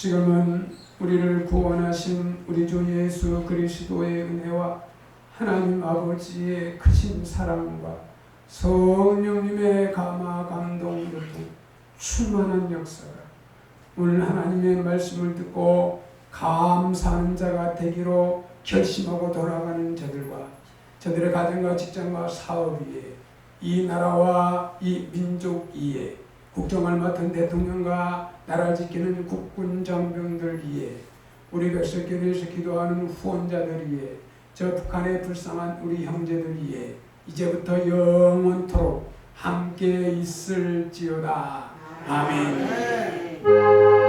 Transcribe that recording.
지금은 우리를 구원하신 우리 주 예수 그리스도의 은혜와 하나님 아버지의 크신 사랑과 성령님의 감화 감동으로 충만한 역사가 오늘 하나님의 말씀을 듣고 감사하는 자가 되기로 결심하고 돌아가는 저들과 저들의 가정과 직장과 사업 위에 이 나라와 이 민족 위에 국정을 맡은 대통령과 나라를 지키는 국군 장병들 위에 우리 백석교회에서 기도하는 후원자들 위에 저 북한의 불쌍한 우리 형제들 위에 이제부터 영원토록 함께 있을지어다. 아멘.